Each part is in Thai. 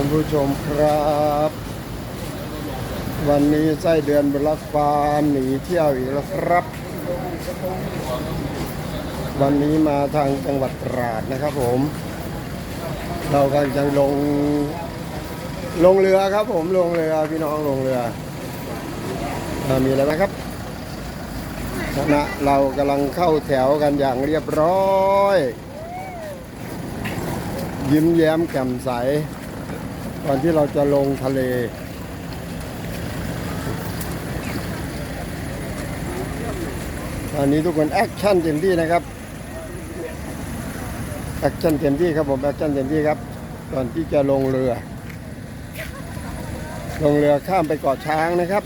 ท่านผู้ชมครับ วันนี้ไส้เดือนบลักฟาร์มหนีเที่ยวอีกแล้วครับ วันนี้มาทางจังหวัดตราดนะครับผม เรากำลังลง ลงเรือครับผมลงเรือพี่น้องลงเรืออมีอะไรไหมครับคณะเรากำลังเข้าแถวกันอย่างเรียบร้อย ยิ้มแย้มแจ่มใส ตอนที่เราจะลงทะเลตอนนี้ทุกคนแอคชั่นเต็มที่นะครับแอคชั่นเต็มที่ครับผมแอคชั่นเต็มที่ครับ ก่อนที่จะลงเรือ ลงเรือข้ามไปเกาะช้างนะครับ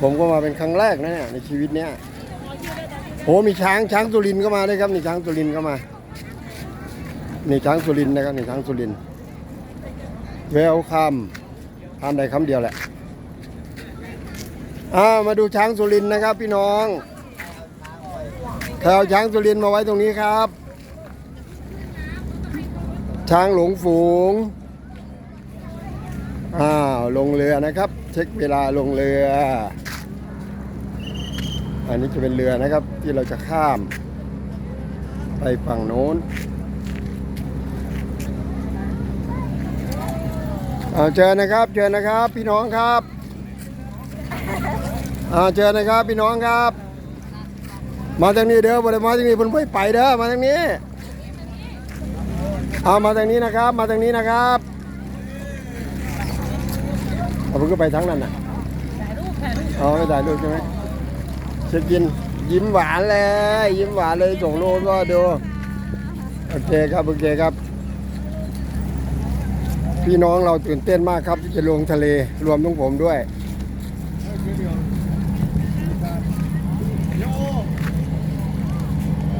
ผมก็มาเป็นครั้งแรกนะเนี่ยในชีวิตเนี้ยโหมีช้างช้างสุรินทร์ก็มาด้วยครับนี่ช้างสุรินทร์ก็มานี่ช้างสุรินทร์นะครับนี่ช้างสุรินทร์ เวลคัมทานได้คำเดียวแหละอ่ามาดูช้างสุรินนะครับ พี่น้องแถวช้างสุรินมาไว้ตรงนี้ครับ ช้างหลงฝูงอ้าวลงเรือนะครับ เช็คเวลาลงเรือ อันนี้จะเป็นเรือนะครับที่เราจะข้าม ไปฝั่งโน้น เอาเชิญนะครับเชิญนะครับ พี่น้องครับเอาเชิญนะครับพี่น้องครับ มาทางนี้เด้อบ่ได้มาทางนี้เพิ่นบ่ให้ไปเด้อมาทางนี้เอามาทางนี้นะครับ มาทางนี้นะครับเอาเพิ่นก็ไปทางนั้นน่ะอ๋อไปถ่ายรูปใช่ไหมเช็คอินยิ้มหวานเลย ยิ้มหวานเลยส่งรูปก็ดูโอเคครับโอเคครับ พี่น้องเราตื่นเต้นมากครับที่จะลงทะเลรวมทั้งผมด้วย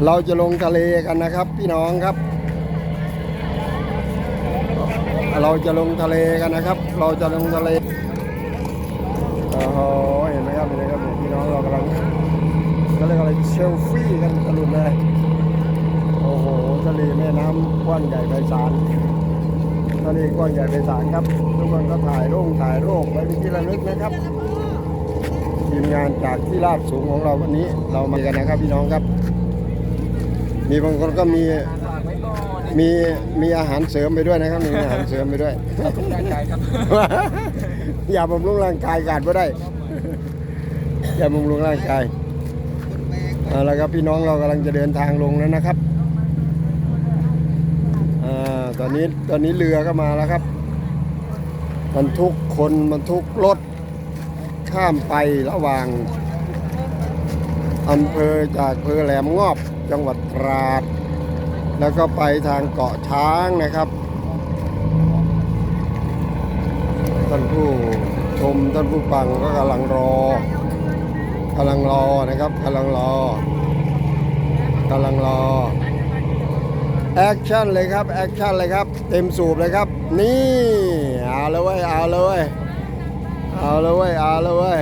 เราจะลงทะเลกันนะครับ พี่น้องครับ เราจะลงทะเลกันนะครับ เราจะลงทะเลโอ้โหเห็นไหมครับเห็นไหมครับพี่น้องเรากำลังก็เรียกอะไรเซลฟี่กันตลุดเลยโอ้โหทะเลแม่น้ำกว้างใหญ่ไพศาล ทะเลกว้างใหญ่ไพศาลครับ ทุกคนก็ถ่ายรูปถ่ายรูปไว้เป็นที่ระลึกนะครับทีมงานจากที่ราบสูงของเราวันนี้เรามากันนะครับพี่น้องครับ มีบางคนก็มีมีมีอาหารเสริมไปด้วยนะครับมีอาหารเสริมไปด้วยอย่าบำรุงร่างกายขาดไม่ได้ อย่าบำรุงร่างกายเอาละครับพี่น้องเรากำลังจะเดินทางลงแล้วนะครับอ่า ตอนนี้ตอนนี้เรือก็มาแล้วครับบรรทุกคนบรรทุกรถข้ามไประหว่างอำเภอจากอำเภอแหลมงอบจังหวัดตราด แล้วก็ไปทางเกาะช้างนะครับท่านผู้ชมท่านผู้ฟังก็กำลังรอกำลังรอนะครับกำลังรอกำลังรอ แอคชั่นเลยครับแอคชั่นเลยครับ เต็มสูบเลยครับ นี่ เอาเลยเว้ยเอาเลยเว้ยเอาเลยเว้ยเอาเลยเว้ย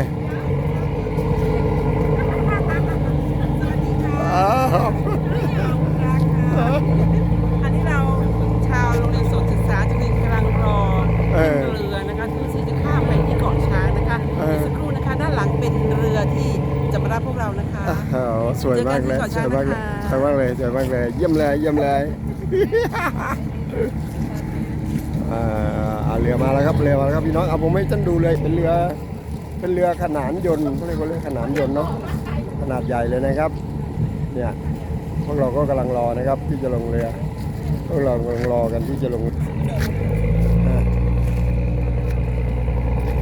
อ้าว อันนี้เราชาวโรงเรียนโสตศึกษาจุฬากำลังรอ เออ เรือนะคะที่จะข้ามไปที่เกาะช้างนะคะ เออ อีกสักครู่นะคะด้านหลังเป็นเรือที่จะมา รับพวกเรานะคะโอ้โหสวยมากเลยเจอกันที่เกาะสช้างวยมากเลยนะคะสวยมากเลยสวยมากเลยเยี่ยมเลยเยี่ยมเลยอ่าเอาเรือมาแล้วครับเรือมาแล้วครับพี่น้องเอาผมให้ท่านดูเลยเป็นเรือ เป็นเรือขนานยนต์เขาเรียกว่าเรือขนานยนต์เนาะขนาดใหญ่เลยนะครับ เนี่ยพวกเราก็กำลังรอนะครับที่จะลงเรือพวกเรากำลังรอกันที่จะลงอ่า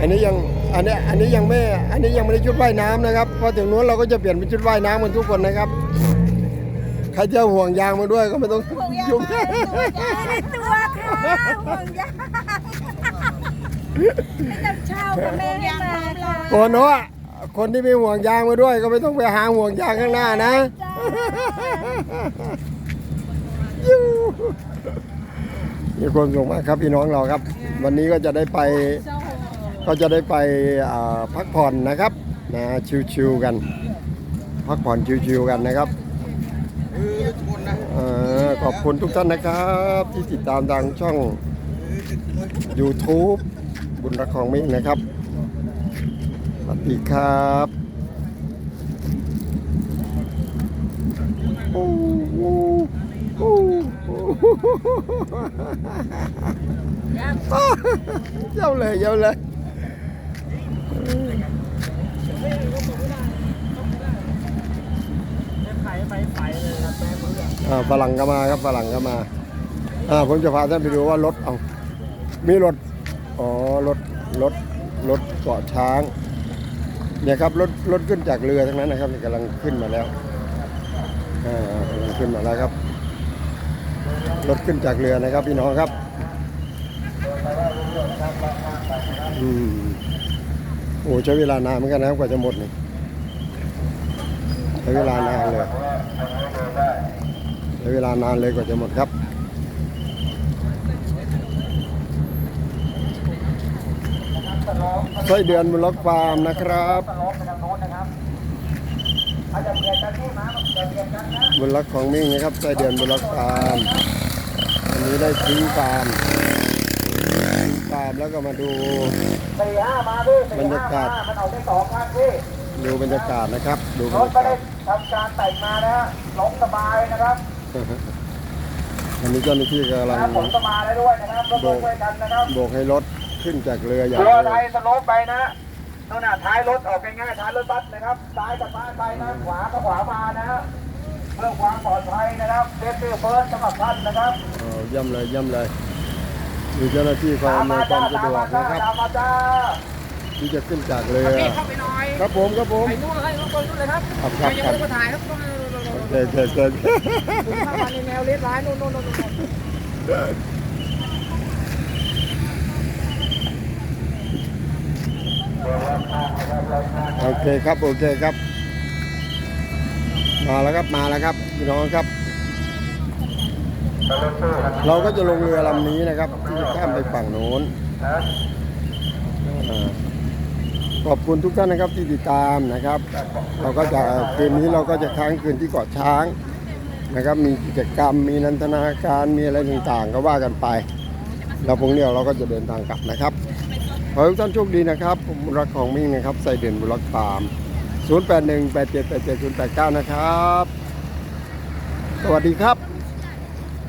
อันนี้ยัง อันนี้อันนี้ยังไม่อันนี้ยังไม่ได้ชุดว่ายน้ำนะครับพอถึงนู้นเราก็จะเปลี่ยนเป็นชุดว่ายน้ำกันทุกคนนะครับใครจะห่วงยางมาด้วยก็ไม่ต้องยุ่งตัวค่ะห่วงยางไม่ต้องเช่ากับแม่ให้มาคนเนาะคนที่มีห่วงยางมาด้วย ก็ไม่ต้องไปหาห่วงยางข้างหน้านะยูมีความสุขมากครับพี่น้องเราครับ วันนี้ก็จะได้ไป ก็จะได้ไปพักผ่อนนะครับนะชิวๆกัน พักผ่อนชิวๆกันนะครับออขอบคุณทุกท่านนะครับ ที่ติดตามทางช่อง YouTube บุญรักของมิ่งนะครับสวัสดีครับโอ้โหโอ้โหเย้าเลยเย้าเลย อ่าฝรั่งก็มาครับฝรั่งก็มาอ่าผมจะพาท่านไปดูว่ารถเอามีรถอ๋อรถรถรถเกาะช้างเนี่ยครับรถรถขึ้นจากเรือทั้งนั้นนะครับกำลังขึ้นมาแล้วอ่ากำลังขึ้นมาแล้วครับ รถขึ้นจากเรือนะครับพี่น้องครับอืม โอ้ใช้เวลานานเหมือนกันนะครับกว่าจะหมดนี่ใช้เวลานานเลยใช้เวลานานเลยกว่าจะหมดครับไส้เดือนบุล็อกฟาร์มนะครับบุล็อกของมิ่งนะครับไส้เดือนบุล็อกฟาร์มอันนี้ได้ทิ้งฟาร์มาร์มแล้วก็มาดูสี่ห้ามาพี่บรรยากาศมันออกได้สองคันพี่ดูบรรยากาศนะครับ ดูบรรรถยาไม่กาได้ศทำการแต่งมานะฮะลงสบายนะครับอันนี้เจ้าหน้าที่กำลังนะผลก็มาแล้วด้วยนะครับรถช่วยกันนะครับโบกให้รถขึ้นจากเรืออย่างเรือเร็ไทวยสโลปไปนะนู่นน่ะท้ายรถออกง่ายๆท้ายรถบัสนะครับซ้ายกับซ้ายไปนะขวาก็ขวามานะฮะเพื่อความปลอดภัยนะครับเซฟตี้เฟิร์สสำหรับท่านนะครับเอาย่ำเลยย่ำเลย มีเจ้าหน้าที่คอยตามอำนวมายควาจ้ามสะดตาวมกมาจ้านะครับตามมาจ้าที่จะขึ้นจากเรือพี่เข้าไปหน่อยครับผมครับผมไปนู่นเลยข้างบนนู่นเลยครับครับครับยังครัไม่บได้มาถ่ายครับต้องเกิดเกิดเกิดคุณเข้ามาในแนวเลนร้ายนู่นนู่นนู่นนู่นโอเคครับโอเคครับ มาแล้วครับมาแล้วครับพี่น้องครับ เราก็จะลงเรือลำนี้นะครับ ที่จะข้ามไปฝั่งโน้นขอบคุณทุกท่านนะครับที่ติดตามนะครับ เราก็จะคืนนี้เราก็จะค้างคืนที่เกาะช้างนะครับ มีกิจกรรมมีนันทนาการมีอะไรต่างๆ ก็ว่ากันไปแล้วพรุ่งนี้เราก็จะเดินทางกลับนะครับขอให้ทุกท่านโชคดีนะครับผมบุญรักของมิ่งนะครับไซเด่นบุรักฟาร์ม081 8787 089 นะครับ สวัสดีครับ